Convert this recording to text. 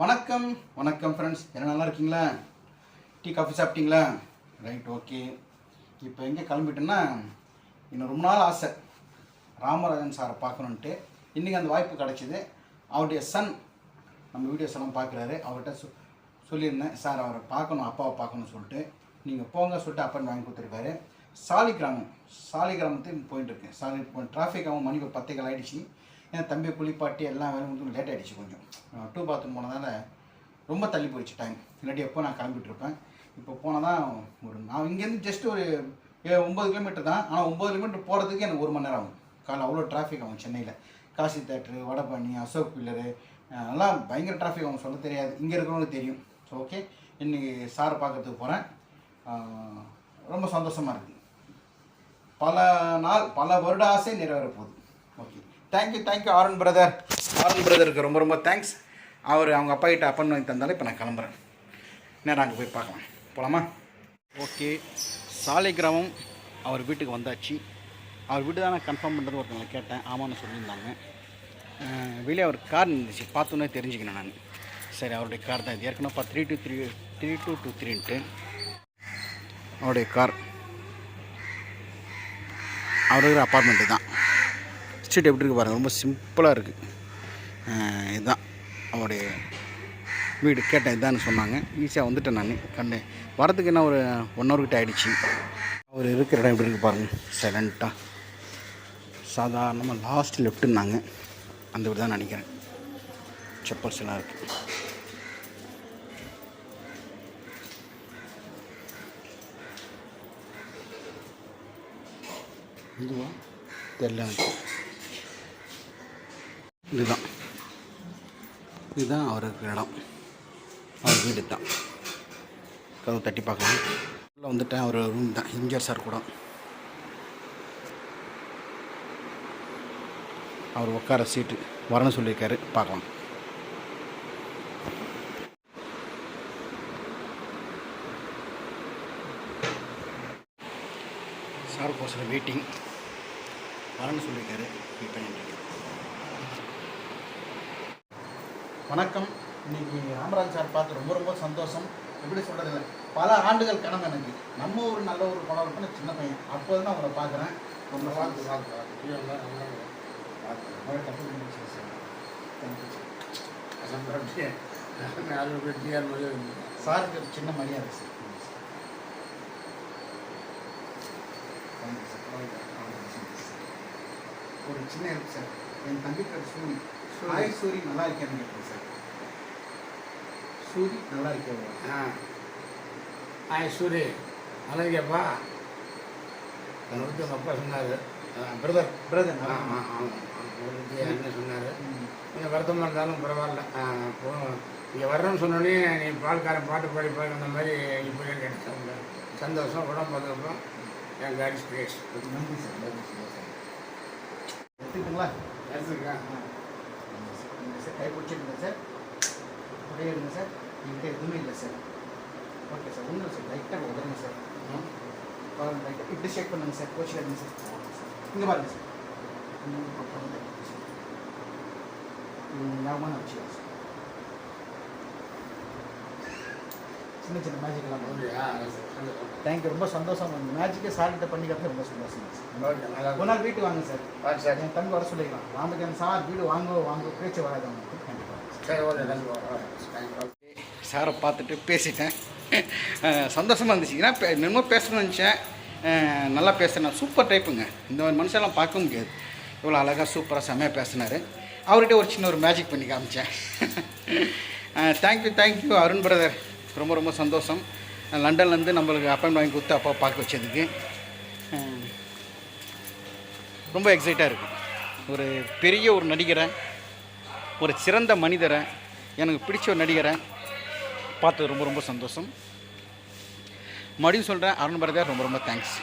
வணக்கம் வணக்கம் ஃப்ரெண்ட்ஸ் என்ன நல்லா இருக்கீங்களா? டீ காஃபி சாப்பிட்டீங்களா? ரைட் ஓகே இப்போ எங்கே கிளம்பிட்டேன்னா இன்னும் ரொம்ப நாள் ஆசை. ராமராஜன் சாரை பார்க்கணுன்ட்டு இன்றைக்கி அந்த வாய்ப்பு கிடச்சிது. அவருடைய சன் நம்ம வீடியோஸ் எல்லாம் பார்க்குறாரு. அவர்கிட்ட சொ சொல்லியிருந்தேன் சார் அவரை பார்க்கணும் அப்பாவை பார்க்கணும்னு சொல்லிட்டு. நீங்கள் போங்க சொல்லிட்டு அப்பன் வாங்கி கொடுத்துருக்காரு. சாலி கிராமம் சாலி கிராமத்துக்கு போயிட்டு இருக்கேன். சாலி டிராஃபிக் ஆகும் மணிக்கு ஒரு பத்தேகால் ஆகிடுச்சு என் தம்பி குளிப்பாட்டி எல்லாம் வேலையும் வந்து லேட் ஆகிடுச்சு கொஞ்சம். டூ பாத்ரூம் போனதால் ரொம்ப தள்ளி போயிடுச்சு டைம் இல்லாட்டி எப்போ நான் கிளம்பிட்டு இருப்பேன் இப்போ போனால் தான் ஒரு நான் இங்கேருந்து ஜஸ்ட் ஒரு ஏ- ஒம்பது கிலோமீட்டர் தான். ஆனால் ஒம்பது கிலோமீட்டர் போகிறதுக்கு எனக்கு ஒரு மணி நேரம் ஆகும். காலை அவ்வளோ டிராஃபிக் ஆகும் சென்னையில். காசி தேட்டரு வடபழனி அசோக் பில்லரு எல்லாம் பயங்கர டிராஃபிக் ஆகும் சொல்ல தெரியாது. இங்கே இருக்கிறவங்களுக்கு தெரியும். ஸோ ஓகே இன்றைக்கி சாரை பார்க்கறதுக்கு போகிறேன் ரொம்ப சந்தோஷமாக இருக்குது பல நாள் பல வருட ஆசை நிறைவேற போகுது. Okay thank you thank you Aaron brother Aaron பிரதருக்கு ரொம்ப ரொம்ப தேங்க்ஸ் அவர் அவங்க அப்பா கிட்ட அப்பன் வாங்கி தந்தாலும் இப்போ நான் கிளம்புறேன். நேரம் அங்கே போய் பார்க்கலாம். போகலாமா ஓகே. சாலை கிராமம் அவர் வீட்டுக்கு வந்தாச்சு. அவர் வீடு தான் நான் கன்ஃபார்ம் பண்ணுறது ஒருத்தவங்களை கேட்டேன். ஆமான்னு சொல்லியிருந்தாங்க. வெளியே அவர் கார் இருந்துச்சு பார்த்தோன்னே தெரிஞ்சுக்கணும் நான். சரி அவருடைய கார் தான் இது. ஏற்கனவே three two three three two two த்ரீன்ட்டு அவருடைய கார் அவருடைய அப்பார்ட்மெண்ட்டு தான். ஸ்ட்ரீட் எப்படி இருக்கு பாருங்கள் ரொம்ப சிம்பிளாக இருக்குது இதுதான் அவருடைய வீடு. கேட்டேன் இதான்னு சொன்னாங்க. ஈஸியாக வந்துட்டேன் நான் கண்டு வரதுக்கு என்ன ஒரு ஒன் ஹவர் கிட்ட ஆகிடுச்சு அவர் இருக்கிற இடம் எப்படி இருக்குது பாருங்கள் சைலண்ட்டாக சாதாரணமாக லாஸ்ட் லெஃப்ட்டுன்னாங்க அந்த வீடு தான் நினைக்கிறேன். செப்பல்ஸ் எல்லாம் இருக்குது இதுவா? தெரியல எனக்கு. இதுதான். இதுதான் அவர் இருக்கிற இடம். அவர் வீடு தான் கதவு தட்டி பார்க்கலாம். உள்ளே வந்துட்டேன். அவர் ரூம் தான். எம்ஜிஆர் சார் கூட. அவர் உட்கார சீட்டு வரணும்னு சொல்லியிருக்காரு. பார்க்கலாம். சார் கோர்ஸில் வெயிட்டிங் வரணும்னு சொல்லியிருக்காரு. வெயிட் பண்ணிட்டு இருக்கேன். வணக்கம். இன்னைக்கு ராமராஜ் சார் பார்த்து ரொம்ப ரொம்ப சந்தோஷம். எப்படி சொல்கிறது பல ஆண்டுகள் கனவு எனக்கு. நம்ம ஒரு நல்ல ஒரு படம் இருக்குன்னு சின்ன பையன். அப்போ தான் அவரை பார்க்குறேன். ரொம்ப Thank you sir. சாருக்கு ஒரு சின்ன மரியாதை சார். ஒரு சின்ன இருக்கு சார் என் தம்பி பேர் ஹாய் சூரி நல்லா இருக்கேன்னு கேட்குறேன் சார். சூரி நல்லா இருக்கேன் ஆய் சூரி அழகியப்பா என்னை பற்றி உங்கள் அப்பா சொன்னார். பிரதர் பிரதர் என்ன சொன்னார்? கொஞ்சம் வருத்தமாக இருந்தாலும் பரவாயில்ல. ஆ, அப்போ இங்கே வர்றேன்னு சொன்னோடனே நீ பால்காரன் பாட்டு பாடி பாடி அந்த மாதிரி இப்போ கிடைச்சாங்க சந்தோஷம். உடம்பு பார்த்ததுக்கப்புறம் என் காடி ஸ்பேஸ் நன்றி சார். நன்றி சார். எடுத்துக்கிட்டுங்களா? எடுத்துக்கா சார். கை பிடிச்சிருந்தேன் சார் அப்படியே இருங்க சார். என்கிட்ட எதுவுமே இல்லை சார். ஓகே சார் ஒன்றும் சார். லைட்டாக உதருங்க சார். பாருங்க லைட்டாக இப்படி ஷேக் பண்ணுங்க சார். கோச்சிக்காதீங்க சார். இங்கே பாருங்க சார். சார். ம், ஞாபகமாக நான் வச்சுக்கலாம் சார். சின்ன சின்ன மேஜிக் எல்லாம் அப்படியா சந்தோஷம் தேங்க்யூ ரொம்ப சந்தோஷம். அந்த மேஜிக்கே சார்கிட்ட பண்ணிக்கிறது ரொம்ப சந்தோஷம். சார் ஒரு நாள் வீட்டுக்கு வாங்க சார். சார். என் தம்பி வர சொல்லிக்கலாம். ராமஜன் சார் வீடு வாங்க வாங்க பேச்சு வராது அவங்களுக்கு. கண்டிப்பாக சரி சாரை பார்த்துட்டு பேசிட்டேன். சந்தோஷமாக இருந்துச்சு. ஏன்னா பே- என்னமோ பேசணும்னு நினச்சேன். நல்லா பேசுனேன் சூப்பர் டைப்புங்க. இந்த மாதிரி மனுஷெல்லாம் பார்க்க முடியாது. இவ்வளோ அழகாக சூப்பராக செம்மையாக பேசினார். அவர்கிட்ட ஒரு சின்ன ஒரு மேஜிக் பண்ணி காமிச்சேன். தேங்க்யூ தேங்க்யூ அருண் பிரதர் ரொம்ப ரொம்ப சந்தோஷம். லண்டன்லேருந்து நம்மளுக்கு அப்பாயின்ட் வாங்கி கொடுத்து அப்பா பார்க்க வச்சதுக்கு. ரொம்ப எக்ஸைட்டாக இருக்குது ஒரு பெரிய ஒரு நடிகரை ஒரு சிறந்த மனிதரை எனக்கு பிடிச்ச ஒரு நடிகரை பார்த்தது ரொம்ப ரொம்ப சந்தோஷம். மறுபடியும் சொல்கிறேன் அருண் பரதியார் ரொம்ப ரொம்ப தேங்க்ஸ்